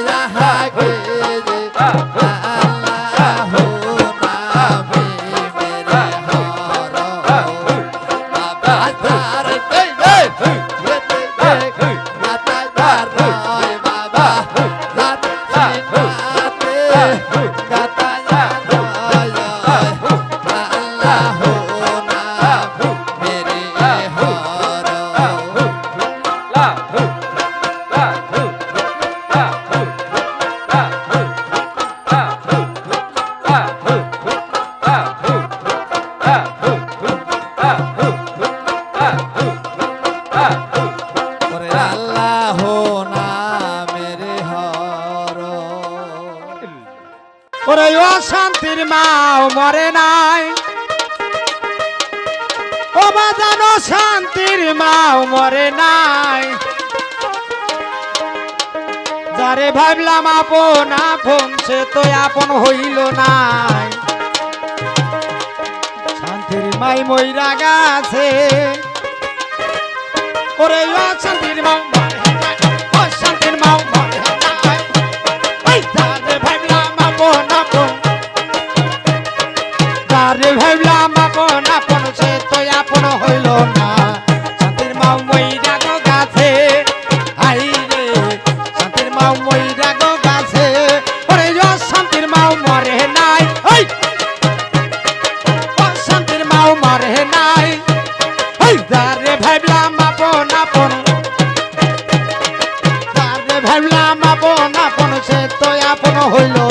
la ওরে অশান্তির মাও মরে নাই। ও বাজানো শান্তির মাও মরে নাই। যারে ভাবলাম আপন আপন, সে তো আপন হইল নাই। শান্তির মাই মইরা গাছে। যারে ভাবলাম আপন আপন সে তো আপন হইল না। শান্তির মাও মইরা গো গাছে আই রে। শান্তির গো গাছে মাও মরে নাই। মাও মরে নাই। যারে ভাবলাম আপন আপন। যারে ভাবলাম আপন আপন সে তো আপন হইল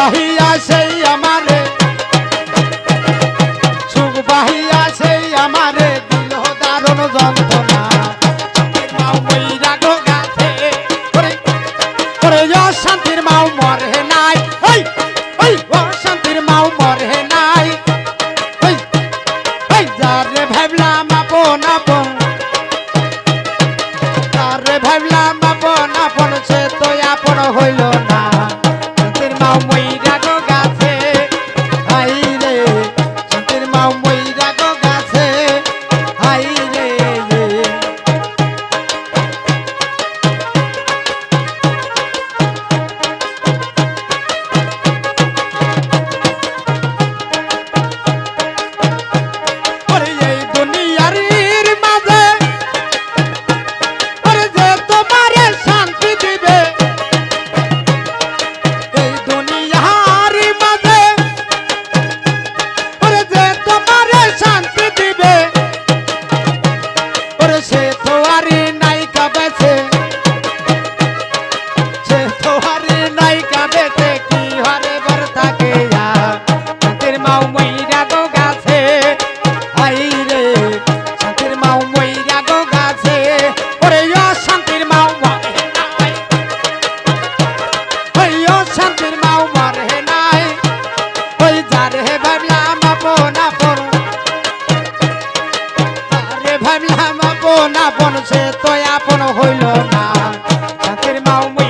পাহিয়া সেই আমারে। সুখ পাহিয়া সেই আমারে দিল দারুণ যন্ত্রণা। মাও মরে নাই। শান্তির মাও মরে নাই। যারে ভাবলাম আপন আপন mau